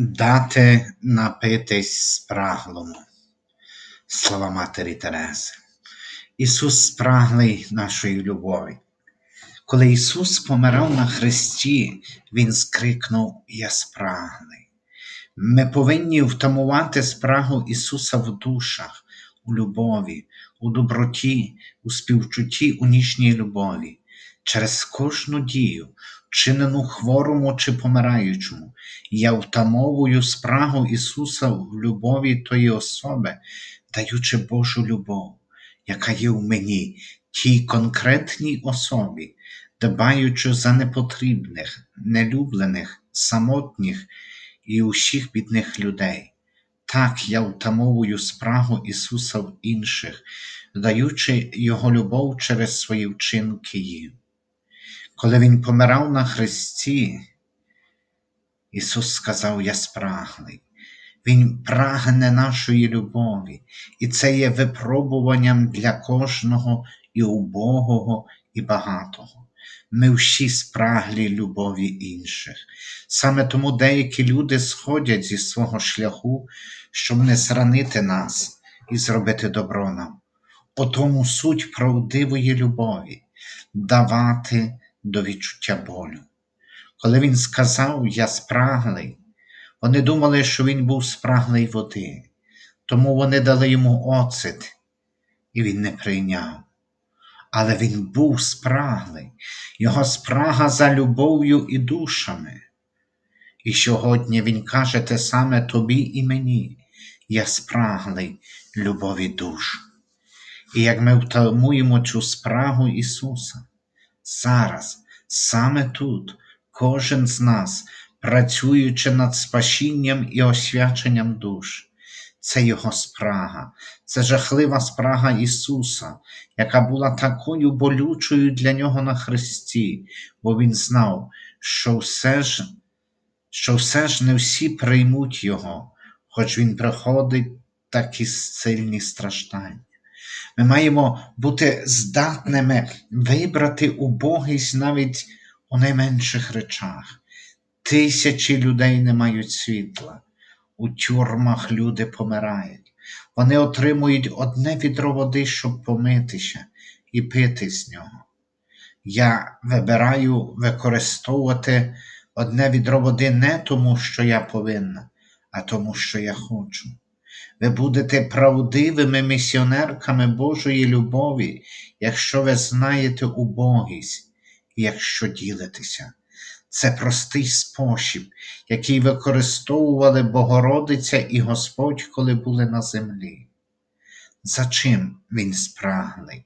Дати напитись спраглому. Слава Матері Тереси. Ісус спраглий нашої любові. Коли Ісус помирав на Христі, Він скрикнув Я спраглий. Ми повинні втамувати спрагу Ісуса в душах, у любові, у доброті, у співчутті, у ніжній любові, через кожну дію, вчинену хворому чи помираючому, я втамовую спрагу Ісуса в любові тої особи, даючи Божу любов, яка є в мені, тій конкретній особі, дбаючи за непотрібних, нелюблених, самотніх і усіх бідних людей. Так я втамовую спрагу Ісуса в інших, даючи Його любов через свої вчинки їм. Коли Він помирав на Христі, Ісус сказав: Я спраглий. Він прагне нашої любові, і це є випробуванням для кожного і убогого, і багатого. Ми всі спраглі любові інших. Саме тому деякі люди сходять зі свого шляху, щоб не зранити нас і зробити добро нам. У тому суть правдивої любові давати до відчуття болю. Коли він сказав Я спраглий, вони думали, що він був спраглий води, тому вони дали йому оцет, і він не прийняв. Але він був спраглий, його спрага за любов'ю і душами. І сьогодні Він каже те саме тобі і мені, я спраглий любові душ. І як ми втамуємо цю спрагу Ісуса, зараз, саме тут, кожен з нас, працюючи над спасінням і освяченням душ, це Його спрага, це жахлива спрага Ісуса, яка була такою болючою для Нього на Христі, бо Він знав, що все ж, що все ж не всі приймуть Його, хоч Він приходить такі сильні страждання. Ми маємо бути здатними вибрати убогість навіть у найменших речах. Тисячі людей не мають світла, у тюрмах люди помирають. Вони отримують одне відро води, щоб помитися і пити з нього. Я вибираю використовувати одне відро води не тому, що я повинна, а тому, що я хочу. Ви будете правдивими місіонерками Божої любові, якщо ви знаєте убогість і якщо ділитеся. Це простий спосіб, який використовували Богородиця і Господь, коли були на землі. За чим Він спраглий?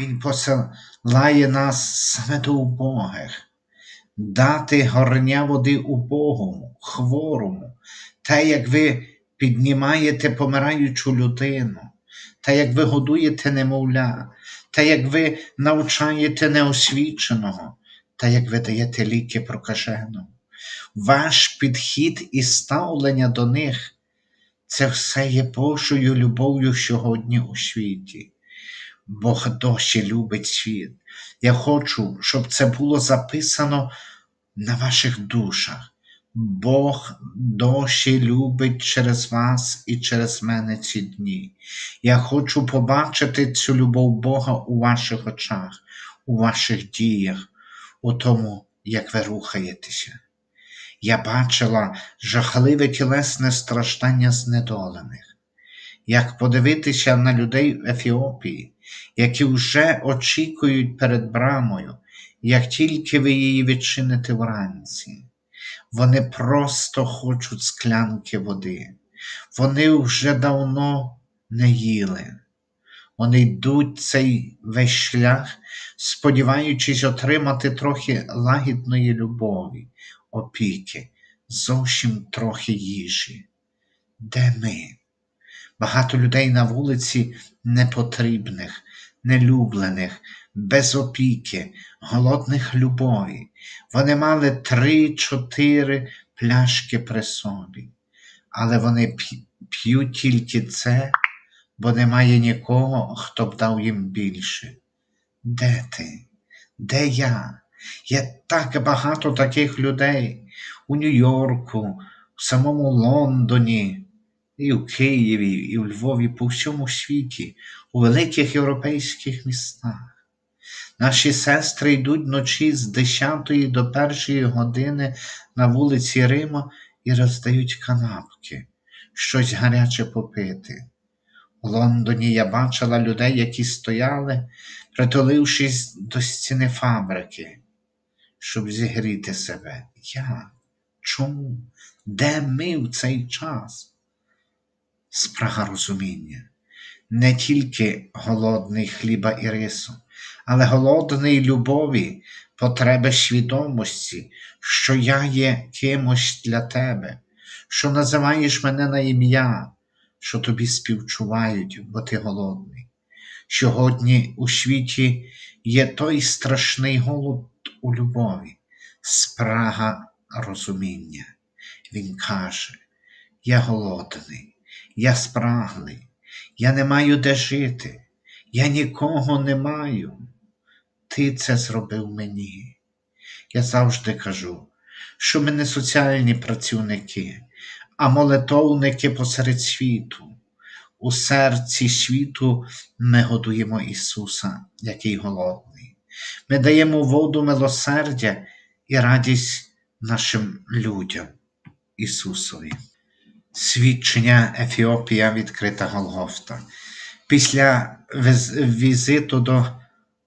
Він посилає нас саме до убогих, дати горня води убогому, хворому, те, як ви піднімаєте помираючу людину, та як ви годуєте немовля, та як ви навчаєте неосвіченого, та як ви даєте ліки прокажену. Ваш підхід і ставлення до них це все є Божою любов'ю сьогодні у світі. Бог досі любить світ. Я хочу, щоб це було записано на ваших душах. Бог досі любить через вас і через мене ці дні. Я хочу побачити цю любов Бога у ваших очах, у ваших діях, у тому, як ви рухаєтеся. Я бачила жахливе тілесне страждання знедолених, як подивитися на людей в Ефіопії, які вже очікують перед брамою, як тільки ви її відчините вранці. Вони просто хочуть склянки води. Вони вже давно не їли. Вони йдуть цей весь шлях, сподіваючись отримати трохи лагідної любові, опіки, зовсім трохи їжі. Де ми? Багато людей на вулиці непотрібних, нелюблених, без опіки, голодних любові. Вони мали три-чотири пляшки при собі, але вони п'ють тільки це, бо немає нікого, хто б дав їм більше. Де ти? Де я? Є так багато таких людей у Нью-Йорку, в самому Лондоні, і в Києві, і в Львові, по всьому світі, у великих європейських містах. Наші сестри йдуть вночі з 10 до 1 години на вулиці Рима і роздають канапки, щось гаряче попити. У Лондоні я бачила людей, які стояли, притулившись до стіни фабрики, щоб зігріти себе. Як? Чому? Де ми в цей час? Спрага розуміння. Не тільки голодний хліба і рису, але голодний любові, потреби свідомості, що я є кимось для тебе, що називаєш мене на ім'я, що тобі співчувають, бо ти голодний. Сьогодні у світі є той страшний голод у любові, спрага розуміння. Він каже: Я голодний, я спраглий, я не маю де жити, я нікого не маю. Ти це зробив мені. Я завжди кажу, що ми не соціальні працівники, а молитовники посеред світу. У серці світу ми годуємо Ісуса, який голодний. Ми даємо воду милосердя і радість нашим людям, Ісусові. Свідчення Ефіопія відкрита Голгофта. Після візиту до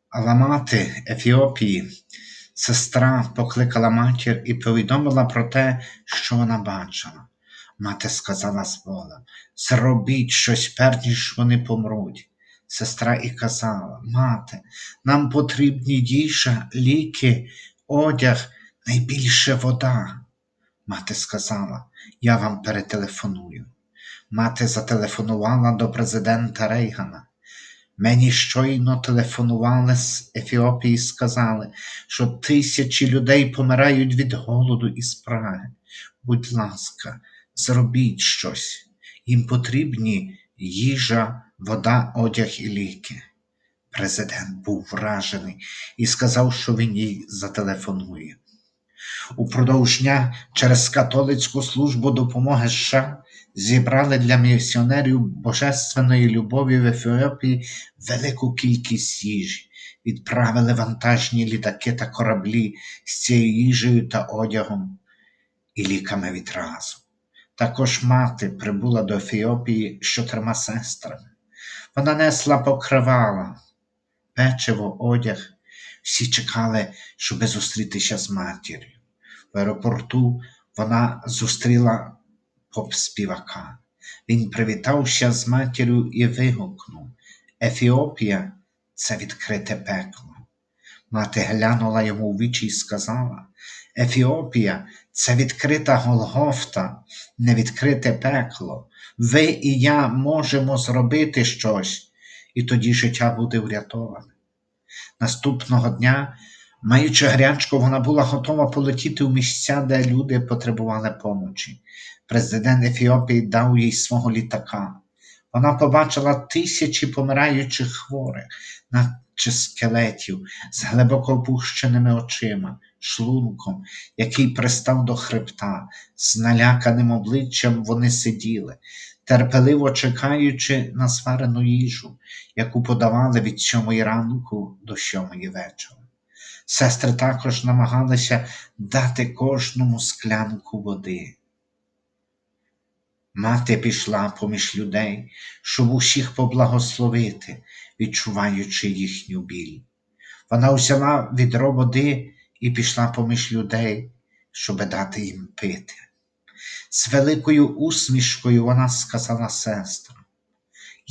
Аламати Ефіопії сестра покликала матір і повідомила про те, що вона бачила. Мати сказала з Бога, зробіть щось, перш ніж вони помруть. Сестра і казала, мати, нам потрібні їжа, ліки, одяг, найбільше вода. Мати сказала, я вам перетелефоную. Мати зателефонувала до президента Рейгана. Мені щойно телефонували з Ефіопії і сказали, що тисячі людей помирають від голоду і спраги. Будь ласка, зробіть щось. Їм потрібні їжа, вода, одяг і ліки. Президент був вражений і сказав, що він їй зателефонує. Упродовж дня через католицьку службу допомоги США зібрали для місіонерів божественної любові в Ефіопії велику кількість їжі, відправили вантажні літаки та кораблі з цією їжею та одягом і ліками відразу. Також мати прибула до Ефіопії з чотирма сестрами. Вона несла покривала, печиво, одяг. Всі чекали, щоби зустрітися з матір'ю. В аеропорту вона зустріла поп-співака. Він привітався з матір'ю і вигукнув Ефіопія це відкрите пекло. Мати глянула йому в вічі і сказала Ефіопія це відкрита Голгофта, не відкрите пекло. Ви і я можемо зробити щось, і тоді життя буде врятоване. Наступного дня, маючи гарячку, вона була готова полетіти в місця, де люди потребували помочі. Президент Ефіопії дав їй свого літака. Вона побачила тисячі помираючих хворих, наче скелетів, з глибоко опущеними очима, шлунком, який пристав до хребта, з наляканим обличчям вони сиділи, терпеливо чекаючи на сварену їжу, яку подавали від сьомої ранку до сьомої вечора. Сестри також намагалися дати кожному склянку води. Мати пішла поміж людей, щоб усіх поблагословити, відчуваючи їхню біль. Вона взяла відро води і пішла поміж людей, щоб дати їм пити. З великою усмішкою вона сказала сестрам,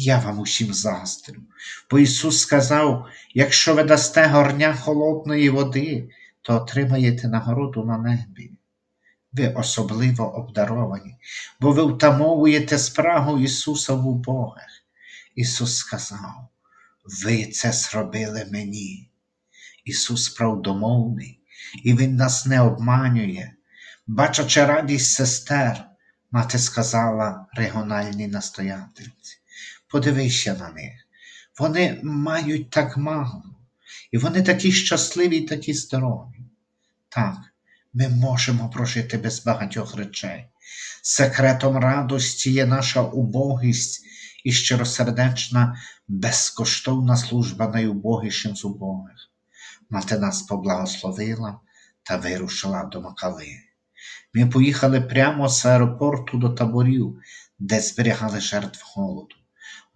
я вам усім заздрю, бо Ісус сказав, якщо ви дасте горня холодної води, то отримаєте нагороду на небі. Ви особливо обдаровані, бо ви втамовуєте спрагу Ісуса в убогих. Ісус сказав, ви це зробили мені. Ісус правдомовний, і Він нас не обманює. Бачачи радість сестер, мати сказала регіональній настоятельці, подивися на них. Вони мають так мало, і вони такі щасливі такі здорові. Так, ми можемо прожити без багатьох речей, Секретом радості є наша убогість і щиросердечна, безкоштовна служба найубогішим з убогих. Мати нас поблагословила та вирушила до Макали. Ми поїхали прямо з аеропорту до таборів, де зберігали жертв голоду.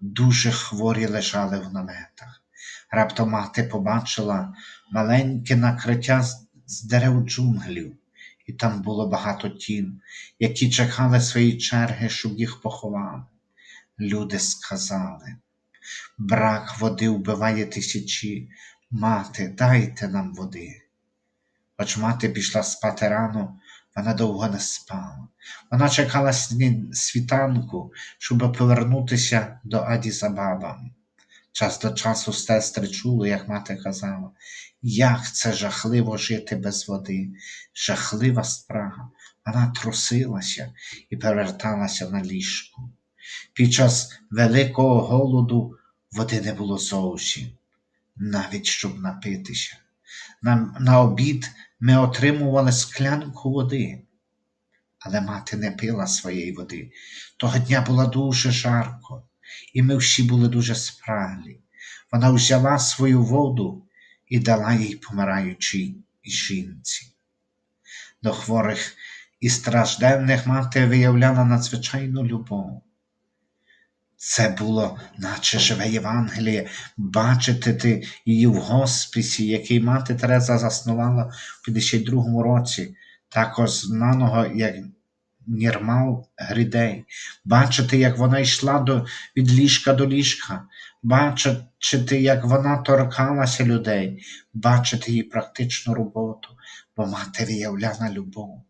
Дуже хворі лежали в наметах. Раптом мати побачила маленьке накриття з- дерев джунглів, і там було багато тін, які чекали своєї черги, щоб їх поховали. Люди сказали: брак води вбиває тисячі, мати, дайте нам води. Хоч мати пішла спати рано, вона довго не спала. Вона чекала світанку, щоб повернутися до Адісабаба. Час до часу сестри чули, як мати казала, як це жахливо жити без води, жахлива спрага. Вона трусилася і переверталася на ліжку. Під час великого голоду води не було зовсім, навіть щоб напитися. На, на обід ми отримували склянку води, але мати не пила своєї води. Того дня було дуже жарко, і ми всі були дуже спраглі. Вона взяла свою воду і дала їй помираючій жінці. До хворих і стражденних мати виявляла надзвичайну любов. Це було, наче живе Євангеліє, бачити ти її в госпісі, який мати Тереза заснувала в 52-му році, також знаного як Нірмал Грідей, бачити, як вона йшла до, від ліжка до ліжка, бачити, як вона торкалася людей, бачити її практичну роботу, бо мати виявляла любов.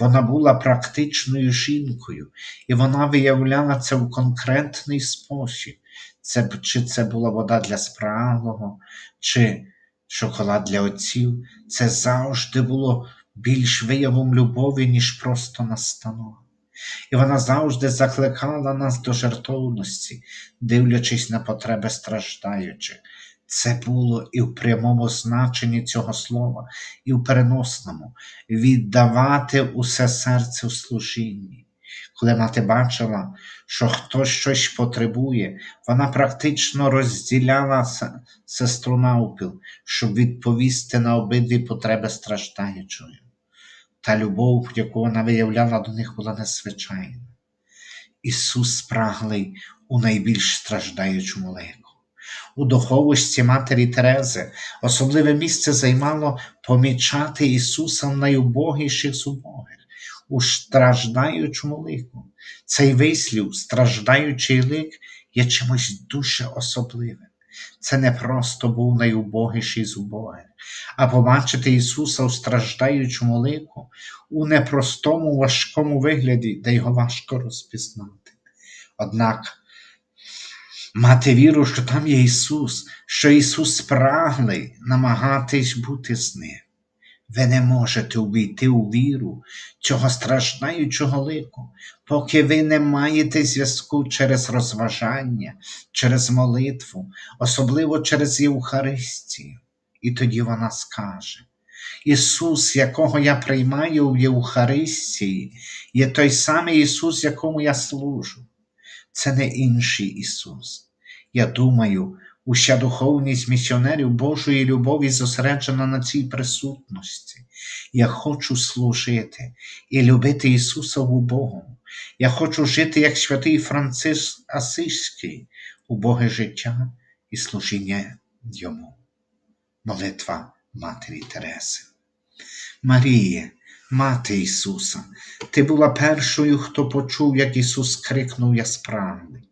Вона була практичною жінкою, і вона виявляла це в конкретний спосіб. Це, чи це була вода для спраглого, чи шоколад для отців, це завжди було більш виявом любові, ніж просто настанова. І вона завжди закликала нас до жертовності, дивлячись на потреби страждаючих. Це було і в прямому значенні цього слова, і в переносному віддавати усе серце в служінні. Коли мати бачила, що хтось щось потребує, вона практично розділяла сестру навпіл, щоб відповісти на обидві потреби страждаючої. Та любов, яку вона виявляла до них, була незвичайна. Ісус спраглий у найбільш страждаючому лику. У духовості Матері Терези особливе місце займало помічати Ісуса в найубогіших з убогих, у страждаючому лику. Цей вислів, страждаючий лик, є чимось дуже особливим. Це не просто був найубогіший з убогих, а побачити Ісуса у страждаючому лику, у непростому важкому вигляді, де його важко розпізнати. Однак мати віру, що там є Ісус, що Ісус спраглий намагатись бути з ним. Ви не можете увійти у віру цього страждаючого лику, поки ви не маєте зв'язку через розважання, через молитву, особливо через Євхаристію. І тоді вона скаже: Ісус, якого я приймаю в Євхаристії, є той самий Ісус, якому я служу. Це не інший Ісус. Я думаю, уся духовність місіонерів Божої любові зосереджена на цій присутності. Я хочу служити і любити Ісуса в убогому. Я хочу жити як святий Франциск Асиський, убоге життя і служіння Йому. Молитва Матері Тереси. Маріє, Мати Ісуса, Ти була першою, хто почув, як Ісус крикнув Я спраглий.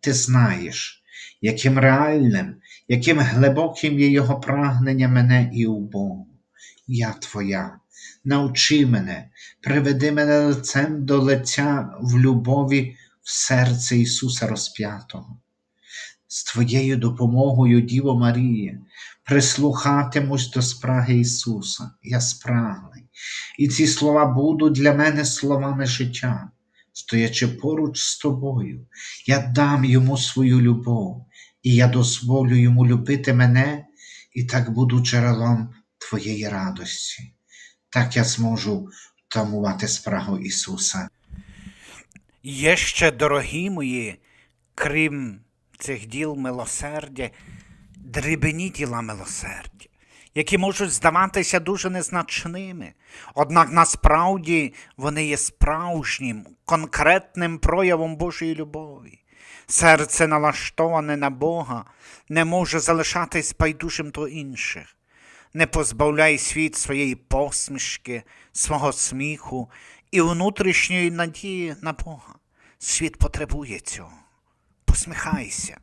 Ти знаєш, яким реальним, яким глибоким є Його прагнення мене і убогу. Я Твоя, навчи мене, приведи мене лицем до лиця в любові в серце Ісуса розп'ятого. З Твоєю допомогою, Діво Маріє, прислухатимусь до спраги Ісуса, я спраглий, і ці слова будуть для мене словами життя. Стоячи поруч з тобою, я дам йому свою любов, і я дозволю йому любити мене, і так буду джерелом твоєї радості. Так я зможу втамувати спрагу Ісуса. Є ще, дорогі мої, крім цих діл милосердя, дрібні діла милосердя, які можуть здаватися дуже незначними, однак насправді вони є справжнім, конкретним проявом Божої любові. Серце, налаштоване на Бога, не може залишатись байдужим до інших. Не позбавляй світ своєї посмішки, свого сміху і внутрішньої надії на Бога. Світ потребує цього. Посміхайся.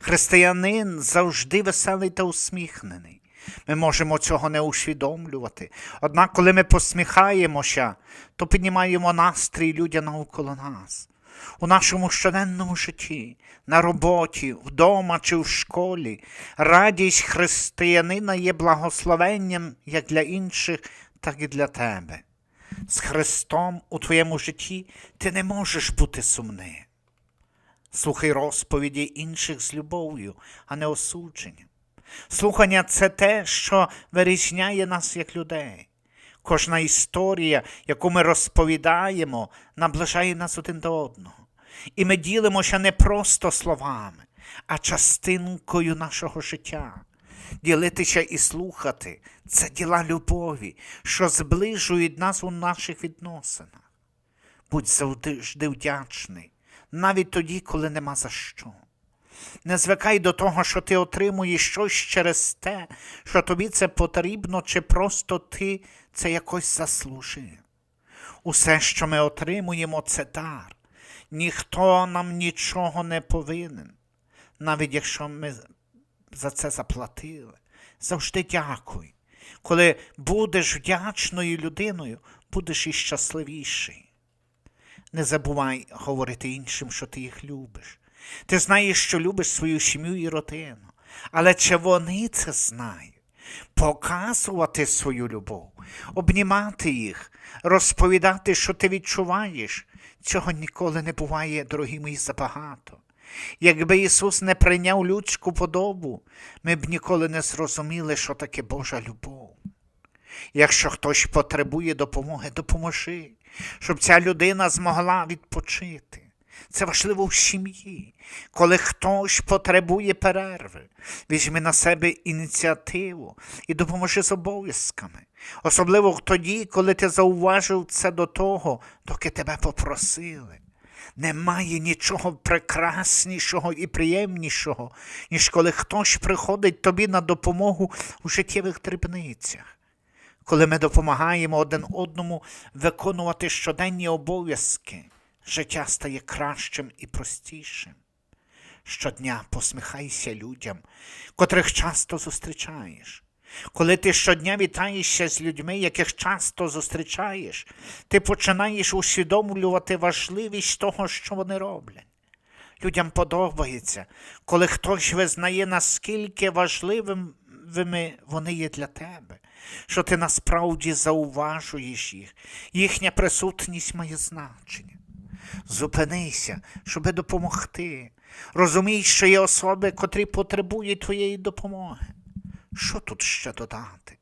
Християнин завжди веселий та усміхнений. Ми можемо цього не усвідомлювати. Однак, коли ми посміхаємося, то піднімаємо настрій людям навколо нас. У нашому щоденному житті, на роботі, вдома чи в школі, радість християнина є благословенням як для інших, так і для тебе. З Христом у твоєму житті ти не можеш бути сумним. Слухай розповіді інших з любов'ю, а не осудженням. Слухання це те, що вирізняє нас як людей. Кожна історія, яку ми розповідаємо, наближає нас один до одного. І ми ділимося не просто словами, а частинкою нашого життя. Ділитися і слухати це діла любові, що зближують нас у наших відносинах. Будь завжди вдячний, навіть тоді, коли нема за що. Не звикай до того, що ти отримуєш щось через те, що тобі це потрібно, чи просто ти це якось заслужив. Усе, що ми отримуємо, це дар. Ніхто нам нічого не повинен, навіть якщо ми за це заплатили. Завжди дякуй. Коли будеш вдячною людиною, будеш і щасливіший. Не забувай говорити іншим, що ти їх любиш. Ти знаєш, що любиш свою сім'ю і родину. Але чи вони це знають? Показувати свою любов, обнімати їх, розповідати, що ти відчуваєш, цього ніколи не буває, дорогі мої, забагато. Якби Ісус не прийняв людську подобу, ми б ніколи не зрозуміли, що таке Божа любов. Якщо хтось потребує допомоги, допоможи, щоб ця людина змогла відпочити. Це важливо в сім'ї. Коли хтось потребує перерви, візьми на себе ініціативу і допоможи з обов'язками. Особливо тоді, коли ти зауважив це до того, доки тебе попросили. Немає нічого прекраснішого і приємнішого, ніж коли хтось приходить тобі на допомогу у життєвих дрібницях. Коли ми допомагаємо один одному виконувати щоденні обов'язки, життя стає кращим і простішим. Щодня посміхайся людям, котрих часто зустрічаєш. Коли ти щодня вітаєшся з людьми, яких часто зустрічаєш, ти починаєш усвідомлювати важливість того, що вони роблять. Людям подобається, коли хтось визнає, наскільки важливими вони є для тебе, що ти насправді зауважуєш їх, їхня присутність має значення. Зупинися, щоби допомогти. Розумій, що є особи, котрі потребують твоєї допомоги. Що тут ще додати?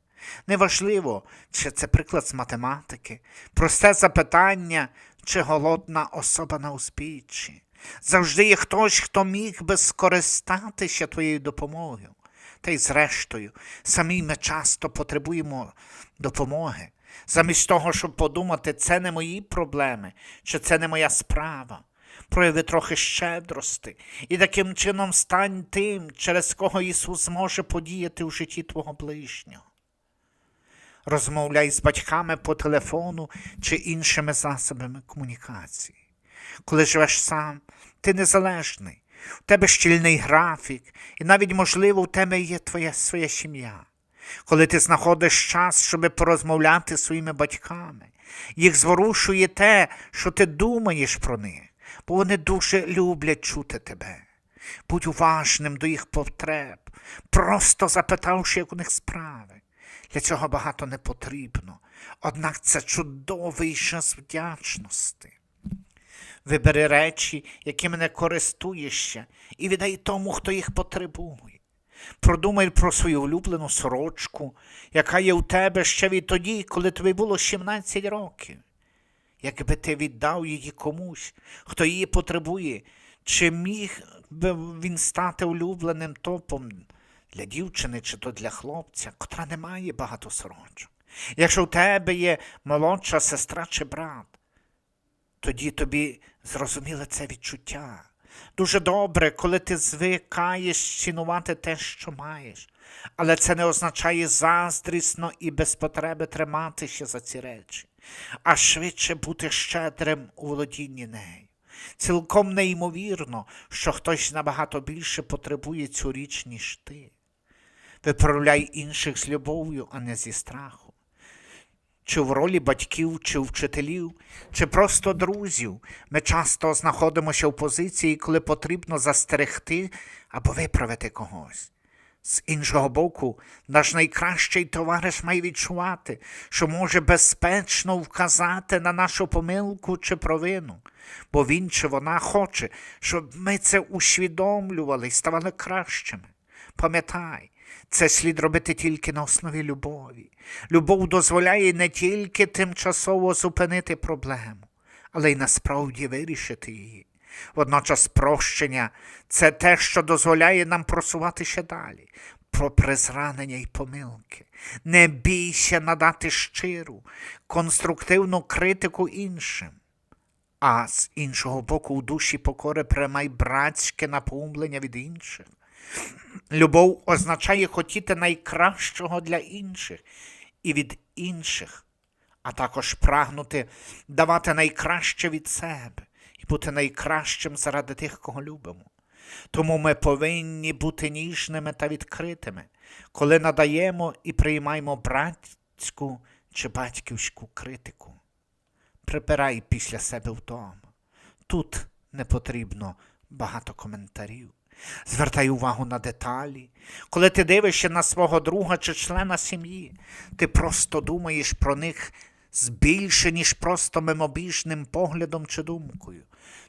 Неважливо, чи це приклад з математики, просте запитання, чи голодна особа на узбіччі. Завжди є хтось, хто міг би скористатися твоєю допомогою. Та й зрештою, самі ми часто потребуємо допомоги. Замість того, щоб подумати, це не мої проблеми, чи це не моя справа. Прояви трохи щедрости, і таким чином стань тим, через кого Ісус зможе подіяти у житті твого ближнього. Розмовляй з батьками по телефону чи іншими засобами комунікації. Коли живеш сам, ти незалежний, у тебе щільний графік, і навіть, можливо, у тебе є твоя своя сім'я. Коли ти знаходиш час, щоб порозмовляти зі своїми батьками, їх зворушує те, що ти думаєш про них, бо вони дуже люблять чути тебе. Будь уважним до їх потреб, просто запитавши, як у них справи. Для цього багато не потрібно, однак це чудовий час вдячності. Вибери речі, якими не користуєшся, і віддай тому, хто їх потребує. Продумай про свою улюблену сорочку, яка є у тебе ще відтоді, коли тобі було 17 років. якби ти віддав її комусь, хто її потребує, чи міг би він стати улюбленим топом для дівчини чи то для хлопця, котра не має багато сорочок? Якщо в тебе є молодша сестра чи брат, тоді тобі зрозуміле це відчуття. Дуже добре, коли ти звикаєш цінувати те, що маєш, але це не означає заздрісно і без потреби триматися за ці речі, а швидше бути щедрим у володінні нею. Цілком неймовірно, що хтось набагато більше потребує цю річ, ніж ти. Виправляй інших з любов'ю, а не зі страху чи в ролі батьків, чи вчителів, чи просто друзів, ми часто знаходимося в позиції, коли потрібно застерегти або виправити когось. З іншого боку, наш найкращий товариш має відчувати, що може безпечно вказати на нашу помилку чи провину, бо він чи вона хоче, щоб ми це усвідомлювали і ставали кращими. Пам'ятай, це слід робити тільки на основі любові. Любов дозволяє не тільки тимчасово зупинити проблему, але й насправді вирішити її. Водночас прощення це те, що дозволяє нам просуватися далі, про зранення й помилки. Не бійся надати щиру, конструктивну критику іншим. А з іншого боку, у душі покори приймай братське напоумлення від інших. Любов означає хотіти найкращого для інших і від інших, а також прагнути давати найкраще від себе і бути найкращим заради тих, кого любимо. Тому ми повинні бути ніжними та відкритими, коли надаємо і приймаємо братську чи батьківську критику. Прибирай після себе вдома. Тут не потрібно багато коментарів. Звертай увагу на деталі. Коли ти дивишся на свого друга чи члена сім'ї, ти просто думаєш про них з більше, ніж просто мимобіжним поглядом чи думкою,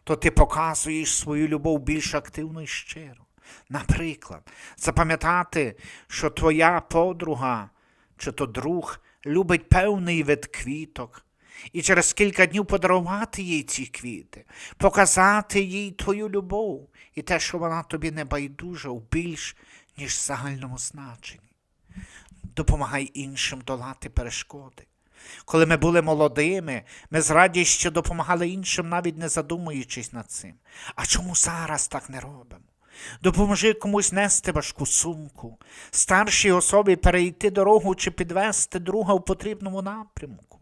то ти показуєш свою любов більш активно і щиро. Наприклад, запам'ятати, що твоя подруга чи то друг любить певний вид квіток, і через кілька днів подарувати їй ці квіти, показати їй твою любов і те, що вона тобі не байдужа у більш, ніж загальному значенні. Допомагай іншим долати перешкоди. Коли ми були молодими, ми з радістю допомагали іншим, навіть не задумуючись над цим. А чому зараз так не робимо? Допоможи комусь нести важку сумку, старшій особі перейти дорогу чи підвести друга в потрібному напрямку.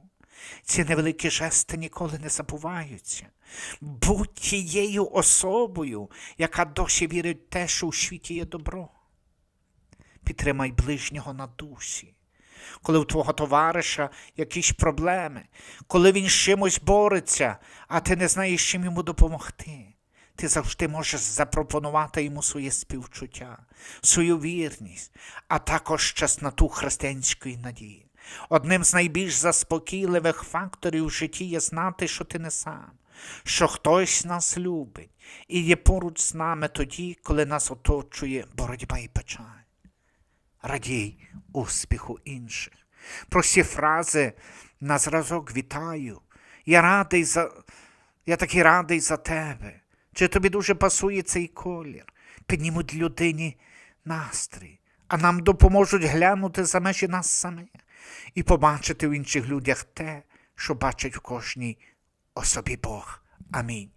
Ці невеликі жести ніколи не забуваються. Будь тією особою, яка досі вірить в те, що у світі є добро. Підтримай ближнього на душі. Коли у твого товариша якісь проблеми, коли він з чимось бореться, а ти не знаєш, чим йому допомогти, ти завжди можеш запропонувати йому своє співчуття, свою вірність, а також чесноту християнської надії. Одним з найбільш заспокійливих факторів в житті є знати, що ти не сам, що хтось нас любить і є поруч з нами тоді, коли нас оточує боротьба і печаль. Радій успіху інших. Прості фрази на зразок вітаю. Я радий за. Я такий радий за тебе. Чи тобі дуже пасує цей колір? Піднімуть людині настрій, а нам допоможуть глянути за межі нас самих і побачити в інших людях те, що бачить в кожній особі Бог. Амінь.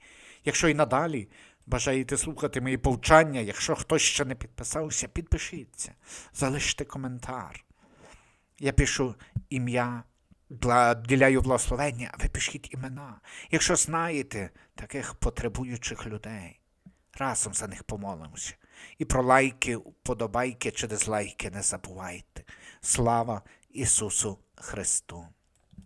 Якщо і надалі бажаєте слухати мої повчання, якщо хтось ще не підписався, підпишіться, залиште коментар. Я пишу ім'я, діляю благословення, а ви пишіть імена. Якщо знаєте таких потребуючих людей, разом за них помолимося. І про лайки, вподобайки чи дизлайки не забувайте. Слава Ісусу Христу!